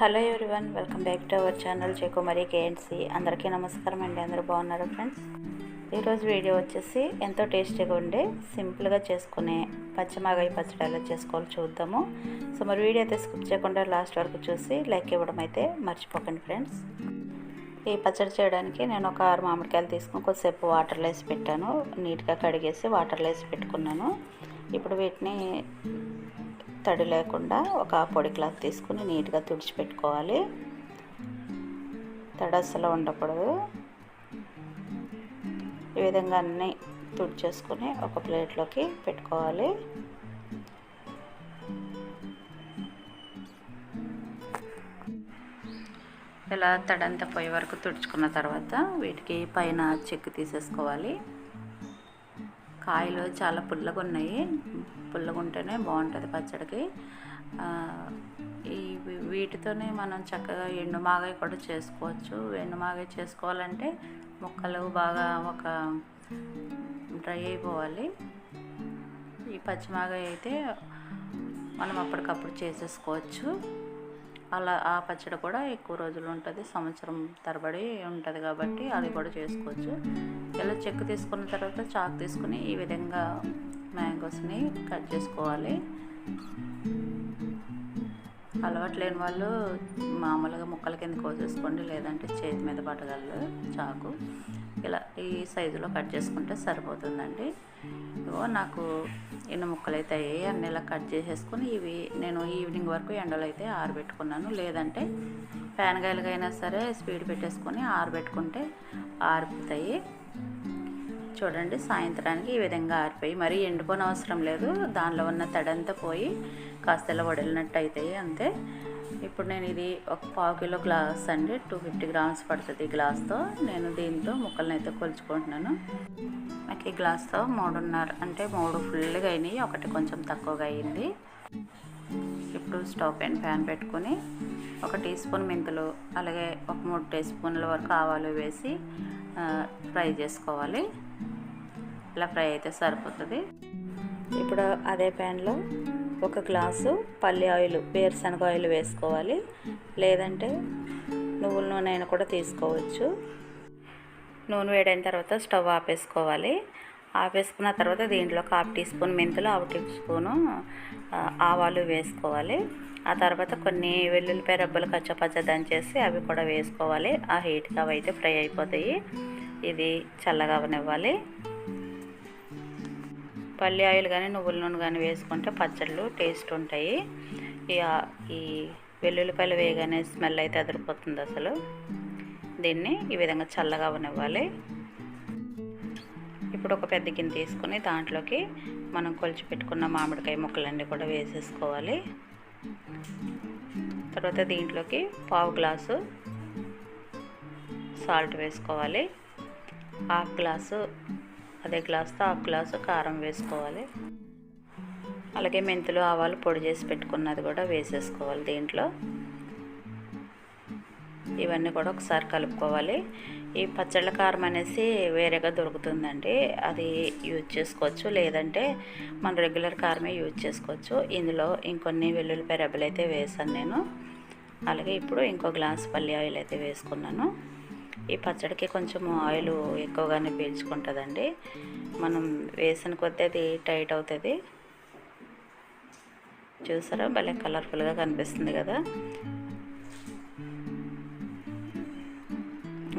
Hello everyone welcome back to our channel మరీ KNC. అందరికీ నమస్కారం అండి అందరూ బాగున్నారు ఫ్రెండ్స్? ఈరోజు వీడియో వచ్చేసి ఎంతో టేస్టీగా ఉండే సింపుల్గా చేసుకునే పచ్చిమాగాయ పచ్చడి ఎలా చేసుకోవాలో చూద్దాము. సో మరి వీడియో అయితే స్కిప్ చేయకుండా లాస్ట్ వరకు చూసి లైక్ ఇవ్వడం అయితే మర్చిపోకండి ఫ్రెండ్స్. ఈ పచ్చడి చేయడానికి నేను ఒక ఆరు మామిడికాయలు తీసుకుని కొద్దిసేపు వాటర్లో వేసి పెట్టాను. నీట్గా కడిగేసి వాటర్లో వేసి పెట్టుకున్నాను. ఇప్పుడు వీటిని తడి లేకుండా ఒక పొడి క్లాత్ తీసుకుని నీట్గా తుడిచిపెట్టుకోవాలి. తడి అస్సలు ఉండకూడదు. ఈ విధంగా అన్నీ తుడిచేసుకుని ఒక ప్లేట్లోకి పెట్టుకోవాలి. ఇలా తడంతా పోయే వరకు తుడుచుకున్న తర్వాత వీటికి పైన చెక్కు తీసేసుకోవాలి. కాయలు చాలా పుల్లగా ఉన్నాయి పుల్లగా ఉంటేనే బాగుంటుంది పచ్చడికి. ఈ వీటితోనే మనం చక్కగా ఎండుమాగాయ కూడా చేసుకోవచ్చు. ఎండుమాగాయ చేసుకోవాలంటే ముక్కలు బాగా ఒక డ్రై అయిపోవాలి. ఈ పచ్చిమాగాయ అయితే మనం అప్పటికప్పుడు చేసేసుకోవచ్చు. అలా ఆ పచ్చడి కూడా ఎక్కువ రోజులు ఉంటుంది సంవత్సరం తరబడి ఉంటుంది కాబట్టి అది కూడా చేసుకోవచ్చు. ఇలా చెక్కు తీసుకున్న తర్వాత చాకు తీసుకుని ఈ విధంగా మ్యాంగోస్ని కట్ చేసుకోవాలి. అలవాటు లేని వాళ్ళు మామూలుగా ముక్కల కింద కోసేసుకోండి లేదంటే చేతి మీద పట్టగలరు చాకు. ఇలా ఈ సైజులో కట్ చేసుకుంటే సరిపోతుందండి. ఇగో నాకు ఎన్ని ముక్కలు అయితే అయ్యాయి అన్ని ఇలా కట్ చేసేసుకుని ఇవి నేను ఈవినింగ్ వరకు ఎండలో అయితే ఆరబెట్టుకున్నాను. లేదంటే ఫ్యాన్గాయలుగైనా సరే స్పీడ్ పెట్టేసుకొని ఆరబెట్టుకుంటే ఆరిపోతాయి చూడండి సాయంత్రానికి ఈ విధంగా ఆరిపోయి మరీ ఎండుకొని అవసరం లేదు. దానిలో ఉన్న తడంతా పోయి కాస్త ఇలా వడిలినట్టు అవుతాయి అంతే. ఇప్పుడు నేను ఇది ఒక పావు కిలో గ్లాస్ అండి టూ ఫిఫ్టీ గ్రామ్స్ పడుతుంది ఈ గ్లాస్తో. నేను దీంతో ముక్కలను అయితే కొలుచుకుంటున్నాను. నాకు ఈ గ్లాస్తో మూడున్నర అంటే మూడు ఫుల్గా అయినాయి ఒకటి కొంచెం తక్కువగా అయింది. ఇప్పుడు స్టవ్ పైన ప్యాన్ పెట్టుకొని ఒక టీ స్పూన్ మెంతులు అలాగే ఒక మూడు టీ స్పూన్ల వరకు ఆవాలు వేసి ఫ్రై చేసుకోవాలి. ఇలా ఫ్రై అయితే సరిపోతుంది. ఇప్పుడు అదే ప్యాన్లో ఒక గ్లాసు పల్లి ఆయిల్ వేరుశనగ ఆయిల్ వేసుకోవాలి. లేదంటే నువ్వుల నూనె అయినా కూడా తీసుకోవచ్చు. నూనె వేడైన తర్వాత స్టవ్ ఆపేసుకోవాలి. ఆపేసుకున్న తర్వాత దీంట్లో ఒక హాఫ్ టీ స్పూన్ మెంతులు హాఫ్ టీ స్పూను ఆవాలు వేసుకోవాలి. ఆ తర్వాత కొన్ని వెల్లుల్లిపాయ రబ్బలు కచ్చపచ్చ దంచేసి అవి కూడా వేసుకోవాలి. ఆ హీట్గా అవి అయితే ఫ్రై అయిపోతాయి. ఇది చల్లగా అవనివ్వాలి. పల్లి ఆయిల్ కానీ నువ్వుల నూనె కానీ వేసుకుంటే పచ్చళ్ళు టేస్ట్ ఉంటాయి. ఈ వెల్లుల్లిపాయలు వేయగానే స్మెల్ అయితే అదిరిపోతుంది అసలు. దీన్ని ఈ విధంగా చల్లగా అవనివ్వాలి. ఇప్పుడు ఒక పెద్ద గిన్నె తీసుకుని దాంట్లోకి మనం కొలిచి పెట్టుకున్న మామిడికాయ ముక్కలన్నీ కూడా వేసేసుకోవాలి. తర్వాత దీంట్లోకి పావు గ్లాసు సాల్ట్ వేసుకోవాలి. హాఫ్ గ్లాసు అదే గ్లాస్తో హాఫ్ గ్లాసు కారం వేసుకోవాలి. అలాగే మెంతులు ఆవాలు పొడి చేసి పెట్టుకున్నది కూడా వేసేసుకోవాలి దీంట్లో. ఇవన్నీ కూడా ఒకసారి కలుపుకోవాలి. ఈ పచ్చళ్ళ కారం అనేసి వేరేగా దొరుకుతుందండి. అది యూజ్ చేసుకోవచ్చు. లేదంటే మన రెగ్యులర్ కారమే యూజ్ చేసుకోవచ్చు. ఇందులో ఇంకొన్ని వెల్లుల్లిపాయ రెబ్బలు అయితే వేసాను నేను. అలాగే ఇప్పుడు ఇంకో గ్లాస్ పల్లి ఆయిల్ అయితే వేసుకున్నాను. ఈ పచ్చడికి కొంచెం ఆయిల్ ఎక్కువగానే పీల్చుకుంటుందండి. మనం వేసిన కొద్దీ అది టైట్ అవుతుంది. చూసారా? భలే కలర్ఫుల్గా కనిపిస్తుంది కదా?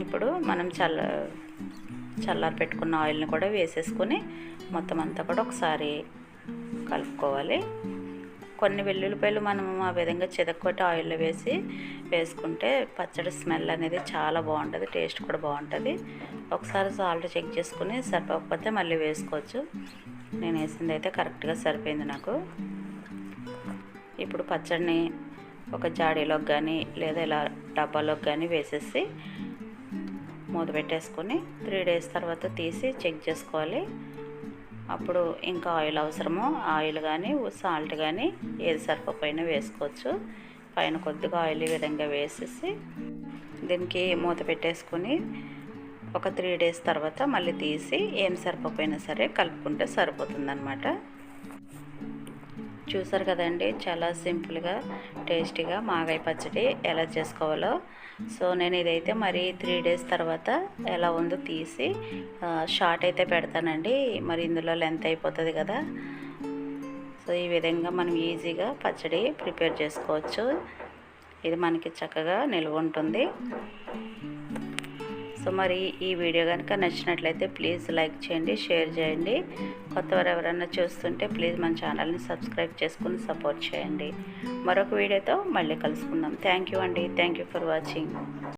ఇప్పుడు మనం చల్ల చల్లారి పెట్టుకున్న ఆయిల్ని కూడా వేసేసుకొని మొత్తం అంతా కూడా ఒకసారి కలుపుకోవాలి. కొన్ని వెల్లుల్లిపాయలు మనం ఆ విధంగా చిదక్కొట్టి ఆయిల్లో వేసి వేసుకుంటే పచ్చడి స్మెల్ అనేది చాలా బాగుంటుంది టేస్ట్ కూడా బాగుంటుంది. ఒకసారి సాల్ట్ చెక్ చేసుకుని సరిపోకపోతే మళ్ళీ వేసుకోవచ్చు. నేను వేసింది అయితే కరెక్ట్గా సరిపోయింది నాకు. ఇప్పుడు పచ్చడిని ఒక జాడీలోకి కానీ లేదా ఇలా డబ్బాలోకి కానీ వేసేసి మూత పెట్టేసుకొని త్రీ డేస్ తర్వాత తీసి చెక్ చేసుకోవాలి. అప్పుడు ఇంకా ఆయిల్ అవసరమో ఆయిల్ కానీ సాల్ట్ కానీ ఏది సరిపోయినా వేసుకోవచ్చు. పైన కొద్దిగా ఆయిల్ ఈ విధంగా వేసేసి దీనికి మూత పెట్టేసుకొని ఒక త్రీ డేస్ తర్వాత మళ్ళీ తీసి ఏం సరిపోయినా సరే కలుపుకుంటే సరిపోతుందన్నమాట. చూసారు కదండి చాలా సింపుల్గా టేస్టీగా మాగాయ పచ్చడి ఎలా చేసుకోవాలో. సో నేను ఇదైతే మరి త్రీ డేస్ తర్వాత ఎలా ఉందో తీసి షార్ట్ అయితే పెడతానండి. మరి ఇందులో లెంత్ అయిపోతుంది కదా. సో ఈ విధంగా మనం ఈజీగా పచ్చడి ప్రిపేర్ చేసుకోవచ్చు. ఇది మనకి చక్కగా నిల్వ ఉంటుంది. సో మరి ఈ వీడియో కనుక నచ్చినట్లయితే ప్లీజ్ లైక్ చేయండి షేర్ చేయండి. కొత్తవారు ఎవరైనా చూస్తుంటే ప్లీజ్ మన ఛానల్ని సబ్స్క్రైబ్ చేసుకుని సపోర్ట్ చేయండి. మరొక వీడియోతో మళ్ళీ కలుసుకుందాం. థ్యాంక్ యూ అండి. Thank you for watching.